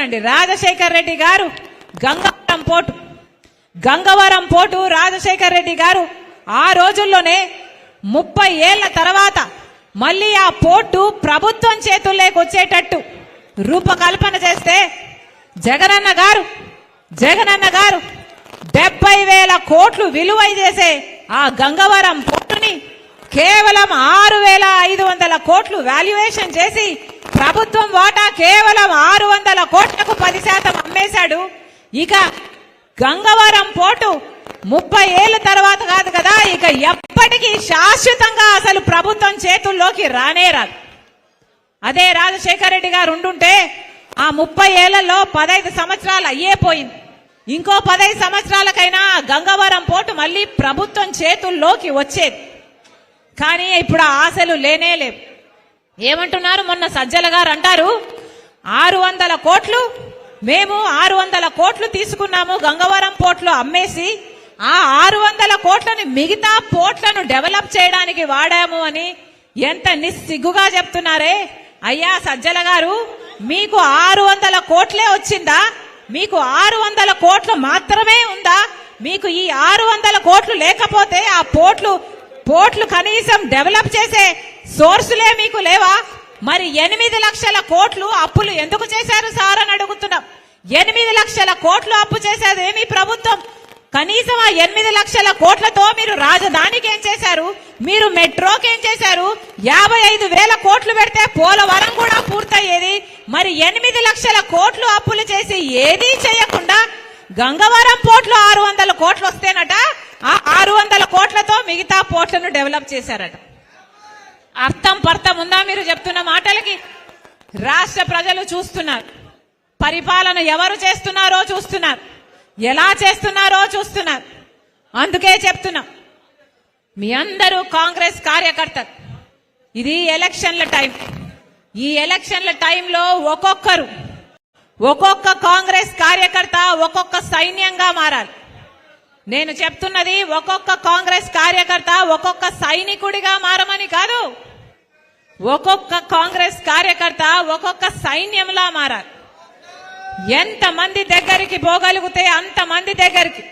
చూడండి. రాజశేఖర్ రెడ్డి గారు గంగవరం పోటు గంగవరం పోటు రాజశేఖర్ రెడ్డి గారు ఆ రోజుల్లోనే ముప్పై ఏళ్ళ తర్వాత మళ్ళీ ఆ పోర్టు ప్రభుత్వం చేతుల్లోకి వచ్చేటట్టు రూపకల్పన చేస్తే జగనన్న గారు జగనన్న గారు డెబ్బై వేల కోట్లు విలువ చేసే ఆ గంగవరం పోర్టుని కేవలం ఆరు వేల ఐదు వందల కోట్లు వాల్యుయేషన్ చేసి ప్రభుత్వం వాటా కేవలం ఆరు వందల కోట్లకు పది శాతం అమ్మేశాడు. ఇక గంగవరం పోటు ముప్పై ఏళ్ళ తర్వాత కాదు కదా ఇక ఎప్పటికీ శాశ్వతంగా అసలు ప్రభుత్వం చేతుల్లోకి రానే రాదు. అదే రాజశేఖర రెడ్డి గారు ఉండుంటే ఆ ముప్పై ఏళ్ళలో పదహైదు సంవత్సరాలు అయ్యే పోయింది. ఇంకో పదహైదు సంవత్సరాలకైనా గంగవరం పోటు మళ్ళీ ప్రభుత్వం చేతుల్లోకి వచ్చేది. కానీ ఇప్పుడు ఆశలు లేనే లేవు. ఏమంటున్నారు? మొన్న సజ్జల గారు అంటారు ఆరు వందల కోట్లు మేము ఆరు వందల కోట్లు తీసుకున్నాము గంగవరం పోర్ట్లో అమ్మేసి ఆ ఆరు వందల కోట్లని మిగతా పోర్ట్లను డెవలప్ చేయడానికి వాడాము అని ఎంత నిస్సిగ్గుగా చెప్తున్నారే? అయ్యా సజ్జల గారు మీకు ఆరు వందల కోట్లే వచ్చిందా? మీకు ఆరు వందల కోట్లు మాత్రమే ఉందా? మీకు ఈ ఆరు వందల కోట్లు లేకపోతే ఆ పోర్ట్లు పోర్ట్లు కనీసం డెవలప్ చేసే సోర్సులే మీకు లేవా? మరి ఎనిమిది లక్షల కోట్లు అప్పులు ఎందుకు చేశారు సార్ అని అడుగుతున్నాం. ఎనిమిది లక్షల కోట్లు అప్పు చేసేది ఏమి ప్రభుత్వం? కనీసం ఆ ఎనిమిది లక్షల కోట్లతో మీరు రాజధానికి ఏం చేశారు? మీరు మెట్రోకి ఏం చేశారు? యాభై ఐదు వేల కోట్లు పెడితే పోలవరం కూడా పూర్తయ్యేది. మరి ఎనిమిది లక్షల కోట్లు అప్పులు చేసి ఏదీ చేయకుండా గంగవరం పోర్ట్లో ఆరు వందల కోట్లు వస్తేనట ఆ ఆరు వందల కోట్లతో మిగతా పోర్ట్లను డెవలప్ చేశారట. అర్థం పర్థం ఉందా మీరు చెప్తున్న మాటలకి? రాష్ట్ర ప్రజలు చూస్తున్నారు. పరిపాలన ఎవరు చేస్తున్నారో చూస్తున్నారు. ఎలా చేస్తున్నారో చూస్తున్నారు. అందుకే చెప్తున్నాం. మీ అందరూ కాంగ్రెస్ కార్యకర్తలు. ఇది ఎలక్షన్ల టైం. ఈ ఎలక్షన్ల టైంలో ఒక్కొక్కరు ఒక్కొక్క కాంగ్రెస్ కార్యకర్త ఒక్కొక్క సైన్యంగా మారాలి. నేను చెప్తున్నది ఒక్కొక్క కాంగ్రెస్ కార్యకర్త ఒక్కొక్క సైనికుడిగా మారమని కాదు. ఒక్కొక్క కాంగ్రెస్ కార్యకర్త ఒక్కొక్క సైన్యంలా మారాలి. ఎంత మంది దగ్గరికి పోగలిగితే అంత మంది దగ్గరికి.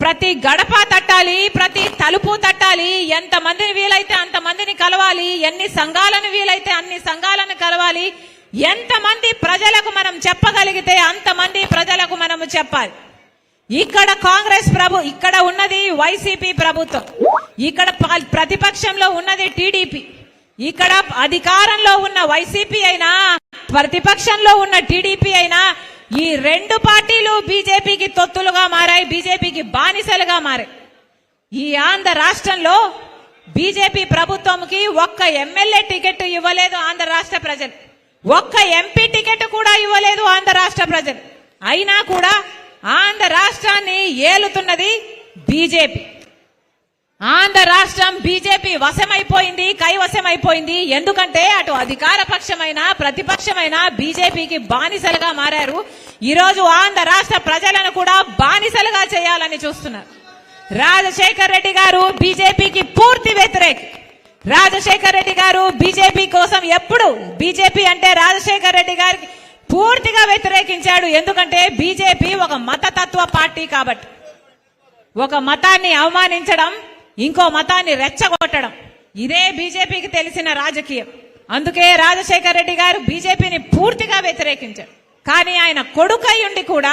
ప్రతి గడప తట్టాలి ప్రతి తలుపు తట్టాలి ఎంత మందిని వీలైతే అంత మందిని కలవాలి ఎన్ని సంఘాలను వీలైతే అన్ని సంఘాలను కలవాలి ఎంత మంది ప్రజలకు మనం చెప్పగలిగితే అంతమంది ప్రజలకు మనము చెప్పాలి. ఇక్కడ కాంగ్రెస్ ప్రభు ఇక్కడ ఉన్నది వైసీపీ ప్రభుత్వం. ఇక్కడ ప- ప్రతిపక్షంలో ఉన్నది టీడీపీ. ఇక్కడ అధికారంలో ఉన్న వైసీపీ అయినా ప్రతిపక్షంలో ఉన్న టీడీపీ అయినా ఈ రెండు పార్టీలు బీజేపీకి తొత్తులుగా మారాయి బీజేపీకి బానిసలుగా మారాయి. ఈ ఆంధ్ర రాష్ట్రంలో బీజేపీ ప్రభుత్వంకి ఒక్క ఎమ్మెల్యే టికెట్ ఇవ్వలేదు ఆంధ్ర రాష్ట్ర ప్రజలు. ఒక్క ఎంపీ టికెట్ కూడా ఇవ్వలేదు ఆంధ్ర రాష్ట్ర ప్రజలు. అయినా కూడా ఆంధ్ర రాష్ట్రాన్ని ఏలుతున్నది బీజేపీ. ఆంధ్ర రాష్ట్రం బీజేపీ వశమైపోయింది కైవశమైపోయింది. ఎందుకంటే అటు అధికార పక్షమైన ప్రతిపక్షమైన బీజేపీకి బానిసలుగా మారారు. ఈరోజు ఆంధ్ర రాష్ట్ర ప్రజలను కూడా బానిసలుగా చేయాలని చూస్తున్నారు. రాజశేఖర్ రెడ్డి గారు బీజేపీకి పూర్తి వ్యతిరేక్. రాజశేఖర్ రెడ్డి గారు బీజేపీ కోసం ఎప్పుడు బీజేపీ అంటే రాజశేఖర్ రెడ్డి గారికి పూర్తిగా వ్యతిరేకించాడు. ఎందుకంటే బీజేపీ ఒక మతతత్వ పార్టీ కాబట్టి. ఒక మతాన్ని అవమానించడం ఇంకో మతాన్ని రెచ్చగొట్టడం. ఇదే బీజేపీకి తెలిసిన రాజకీయం. అందుకే రాజశేఖర రెడ్డి గారు బీజేపీని పూర్తిగా వ్యతిరేకించారు. కానీ ఆయన కొడుకై ఉండి కూడా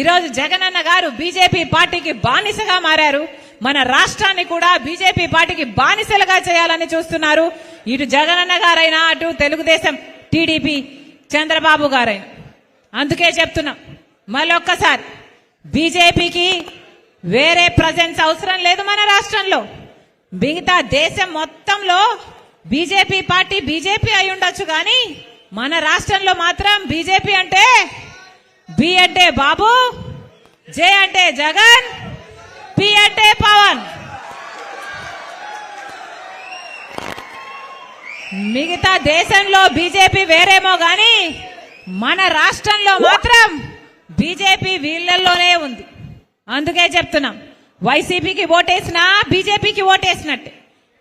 ఈరోజు జగనన్న గారు బీజేపీ పార్టీకి బానిసగా మారారు. మన రాష్ట్రాన్ని కూడా బీజేపీ పార్టీకి బానిసలుగా చేయాలని చూస్తున్నారు. ఇటు జగనన్న గారైనా అటు తెలుగుదేశం టీడీపీ చంద్రబాబు గారైనా. అందుకే చెప్తున్నాం మళ్ళొక్కసారి బీజేపీకి వేరే ప్రజెన్స్ అవసరం లేదు మన రాష్ట్రంలో. మిగతా దేశం మొత్తంలో బీజేపీ పార్టీ బీజేపీ అయి ఉండొచ్చు కానీ మన రాష్ట్రంలో మాత్రం బీజేపీ అంటే బి అంటే బాబు జే అంటే జగన్ పి అంటే పవన్. మిగతా దేశంలో బీజేపీ వేరేమో గాని మన రాష్ట్రంలో మాత్రం బీజేపీ వీళ్ళల్లోనే ఉంది. అందుకే చెప్తున్నాం. వైసీపీకి ఓటేసినా బీజేపీకి ఓటేసినట్టే.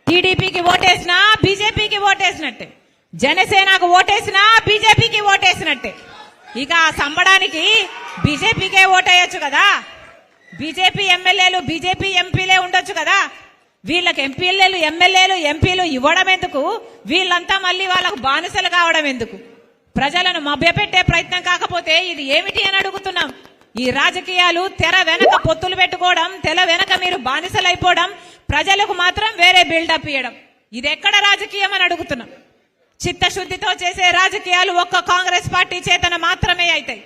టీడీపీకి ఓటేసినా బీజేపీకి ఓటేసినట్టే. జనసేనకు ఓటేసినా బీజేపీకి ఓటేసినట్టే. ఇక ఆ సంబడానికి బీజేపీకే ఓటేయొచ్చు కదా? బీజేపీ ఎమ్మెల్యేలు బీజేపీ ఎంపీలే ఉండొచ్చు కదా? వీళ్ళకి ఎంపీలు ఎమ్మెల్యేలు ఎంపీలు ఇవ్వడం ఎందుకు? వీళ్ళంతా మళ్ళీ వాళ్ళకు బానిసలు కావడం ఎందుకు? ప్రజలను మభ్యపెట్టే ప్రయత్నం కాకపోతే ఇది ఏమిటి అని అడుగుతున్నాం. ఈ రాజకీయాలు తెర వెనక పొత్తులు పెట్టుకోవడం తెర వెనక మీరు బానిసలైపోవడం ప్రజలకు మాత్రం వేరే బిల్డప్ ఇవ్వడం ఇది ఎక్కడ రాజకీయం అని అడుగుతున్నాం. చిత్తశుద్ధితో చేసే రాజకీయాలు ఒక్క కాంగ్రెస్ పార్టీ చేతన మాత్రమే అవుతాయి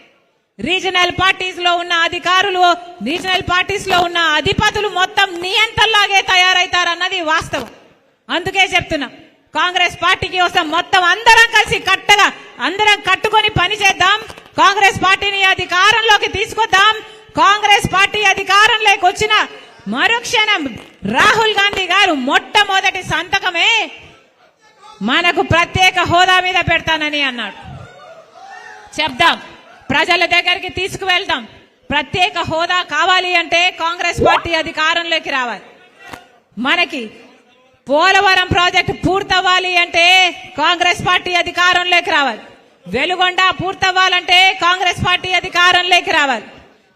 రీజనల్ పార్టీస్లో ఉన్న అధికారులు రీజనల్ పార్టీస్లో ఉన్న అధిపతులు మొత్తం నియంతల్లాగే తయారవుతారన్నది వాస్తవం. అందుకే చెప్తున్నా కాంగ్రెస్ పార్టీకి వస్తాం మొత్తం అందరం కలిసి కట్టగా అందరం కట్టుకొని పని చేద్దాం. కాంగ్రెస్ పార్టీని అధికారంలోకి తీసుకొద్దాం. కాంగ్రెస్ పార్టీ అధికారంలోకి వచ్చిన మరుక్షణం రాహుల్ గాంధీ గారు మొట్టమొదటి సంతకమే మనకు ప్రత్యేక హోదా మీద పెడతానని అన్నాడు. చెప్దాం. ప్రజల దగ్గరికి తీసుకువెళ్తాం ప్రత్యేక హోదా కావాలి అంటే కాంగ్రెస్ పార్టీ అధికారంలోకి రావాలి. మనకి పోలవరం ప్రాజెక్టు పూర్తవ్వాలి అంటే కాంగ్రెస్ పార్టీ అధికారంలోకి రావాలి. వెలుగొండ పూర్తవ్వాలంటే కాంగ్రెస్ పార్టీ అధికారంలోకి రావాలి.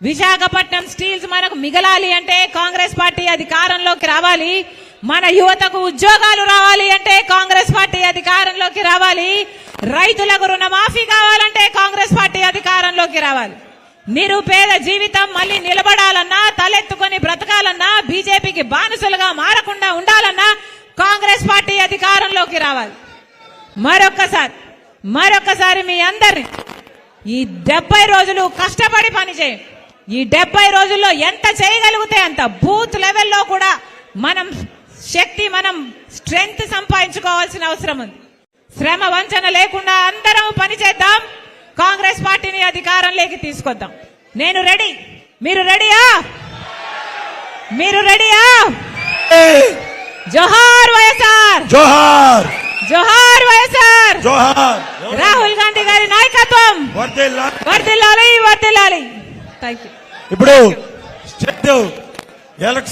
విశాఖపట్నం స్టీల్స్ మనకు మిగలాలి అంటే కాంగ్రెస్ పార్టీ అధికారంలోకి రావాలి. మన యువతకు ఉద్యోగాలు రావాలి అంటే కాంగ్రెస్ పార్టీ అధికారంలోకి రావాలి. రైతులకు రుణమాఫీ కావాలంటే కాంగ్రెస్ పార్టీ అధికారంలోకి రావాలి. నిరుపేద జీవితం మళ్ళీ నిలబడాలన్నా తలెత్తుకొని బ్రతకాలన్నా బీజేపీకి బానిసలుగా మారకుండా ఉండాలన్నా కాంగ్రెస్ పార్టీ అధికారంలోకి రావాలి. మరొక్కసారి మరొక్కసారి మీ అందరిని ఈ డెబ్బై రోజులు కష్టపడి పని చేయండి ఈ డెబ్బై రోజుల్లో ఎంత చేయగలిగితే అంత బూత్ లెవెల్లో కూడా మనం శక్తి మనం స్ట్రెంగ్త్ సంపాదించుకోవాల్సిన అవసరం ఉంది. శ్రమ వంచన లేకుండా అందరం పని చేద్దాం. కాంగ్రెస్ పార్టీని అధికారంలోకి తీసుకొద్దాం. నేను రెడీ. మీరు రెడీయా? మీరు రెడీయా? జోహార్ వైఎస్ఆర్! జోహార్! జోహార్! జోహార్. రాహుల్ గాంధీ గారి నాయకత్వం. వర్దిల్లాలి. వర్దిల్లాలి థ్యాంక్ యూ ఇప్పుడు ఎలక్షన్